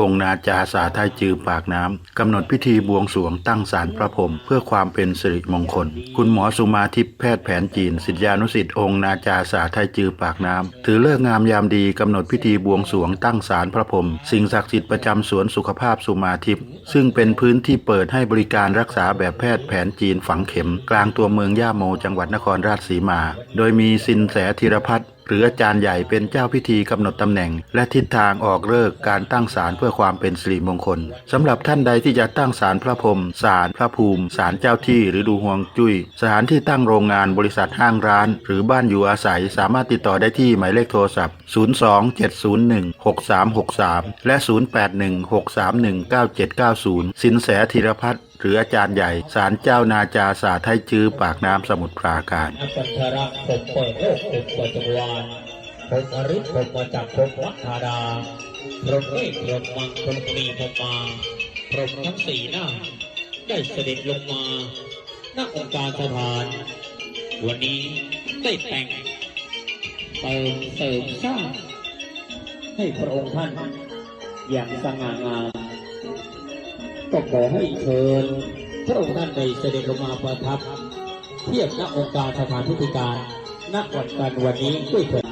องค์นาจาสาไทยจือปากน้ำกำหนดพิธีบวงสรวงตั้งศาลพระพรมเพื่อความเป็นสิริมงคล คุณหมอสุมาทิพย์แพทย์แผนจีนสิทธานุสิทธิ์องค์นาจาสาไทยจือปากน้ำถือเลิกงามยามดีกำหนดพิธีบวงสรวงตั้งศาลพระพรมสิ่งศักดิ์สิทธิ์ประจำสวนสุขภาพสุมาทิพย์ซึ่งเป็นพื้นที่เปิดให้บริการรักษาแบบแพทย์แผนจีนฝังเข็ม กลางตัวเมืองย่าโมจังหวัดนครราชสีมา โดยมีสินแสธีรพัฒน์หรืออาจารย์ใหญ่เป็นเจ้าพิธีกำหนดตำแหน่ง และทิศทางออกเลิกการตั้งศาลพื่อความเป็นสิริมงคลสำหรับท่านใดที่จะตั้งศาลพระพรมศาลพระภูมิศาลเจ้าที่หรือดูห่วงจุย้ยสถานที่ตั้งโรงงานบริษัทห้างร้าน หรือบ้านอยู่อาศัยสามารถติดต่อได้ที่หมายเลขโทรศัพท์ 027016363 และ 0816319790 สินแสธีรพัฒน์หรืออาจารย์ใหญ่ศาลเจ้านาจาสาไทยจื้อปากน้ำสมุทรปราการอปันธระผ มเปิดโลกผมเปิดจักรวาลผมอริผมาจากผมวัฒาดาพรหมเมฆพรมมังพรมมีพรมมาพรมทั้งสี่หน้า ได้เสด็จลงมาณองค์การสถาน วันนี้ได้แต่งเติมเสริมสร้างให้พระองค์ท่าน อย่างสง่างามก็ขอให้เชิญพระองค์ท่านได้เสด็จลงมาประทับ เทียบณองค์การสถานพิธีการณวันการวันนี้ด้วยเถิด